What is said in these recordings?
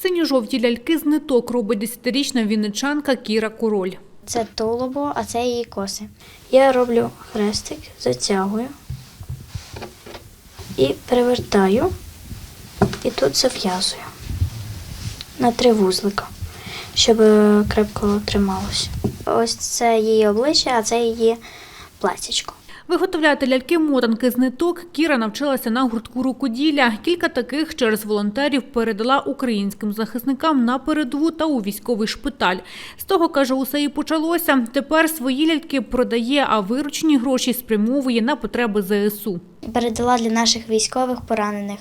Синьо-жовті ляльки з ниток робить десятирічна вінничанка Кіра Король. Це тулубо, а це її коси. Я роблю хрестик, затягую і перевертаю, і тут зав'язую на три вузлика, щоб е, крепко трималося. Ось це її обличчя, а це її платічко. Виготовляти ляльки-мотанки з ниток Кіра навчилася на гуртку рукоділля. Кілька таких через волонтерів передала українським захисникам на передову та у військовий шпиталь. З того, каже, усе і почалося. Тепер свої ляльки продає, а виручені гроші спрямовує на потреби ЗСУ. Передала для наших військових поранених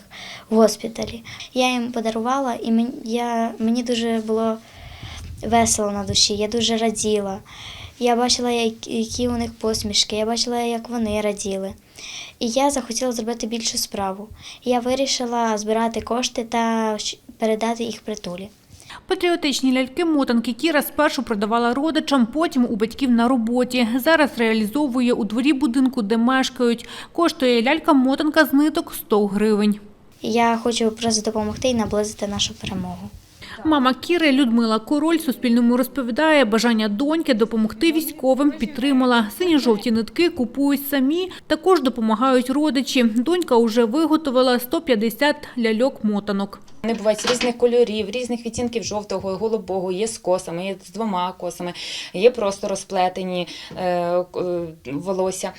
в госпіталі. Я їм подарувала, і мені, я, мені дуже було весело на душі, я дуже раділа. Я бачила, які у них посмішки, я бачила, як вони раділи. І я захотіла зробити більшу справу. Я вирішила збирати кошти та передати їх притулі. Патріотичні ляльки-мотанки Кіра спершу продавала родичам, потім у батьків на роботі. Зараз реалізовує у дворі будинку, де мешкають. Коштує лялька-мотанка з ниток 100 гривень. Я хочу просто допомогти і наблизити нашу перемогу. Мама Кіри Людмила Король Суспільному розповідає, бажання доньки допомогти військовим підтримала. Сині-жовті нитки купують самі, також допомагають родичі. Донька уже виготовила 150 ляльок-мотанок. Вони бувають різних кольорів, різних відтінків жовтого, голубого, є з косами, є з двома косами, є просто розплетені е, е, волосся.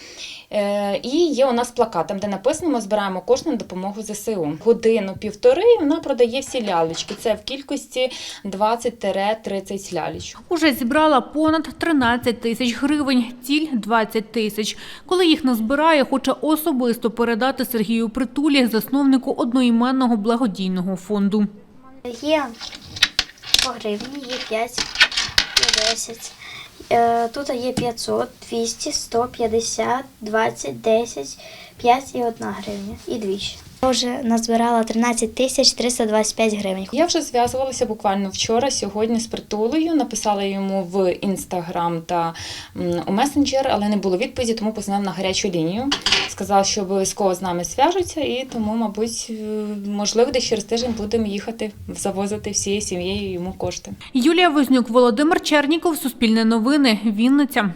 Е, і є у нас плакат, там, де написано, ми збираємо кошти на допомогу ЗСУ. Годину-півтори вона продає всі лялечки. Це в кількості 20-30 лялечок. Уже зібрала понад 13 тисяч гривень, ціль 20 тисяч. Коли їх назбирає, хоче особисто передати Сергію Притулі, засновнику одноіменного благодійного фонду. Є по гривні, є 5, є 10. Е, Тут є 500, 200, 150, 20, 10, 5 і 1 гривня. І двічі. Я вже назбирала 13 тисяч 325 гривень. Я вже зв'язувалася буквально вчора, сьогодні з притулою. Написала йому в інстаграм та у месенджер, але не було відповіді, тому позвонив на гарячу лінію. Сказав, що обов'язково з нами зв'яжуться, і тому, мабуть, е, можливо, десь через тиждень будемо їхати завозити всією сім'єю йому кошти. Юлія Вознюк, Володимир Черніков, Суспільне новини, Вінниця.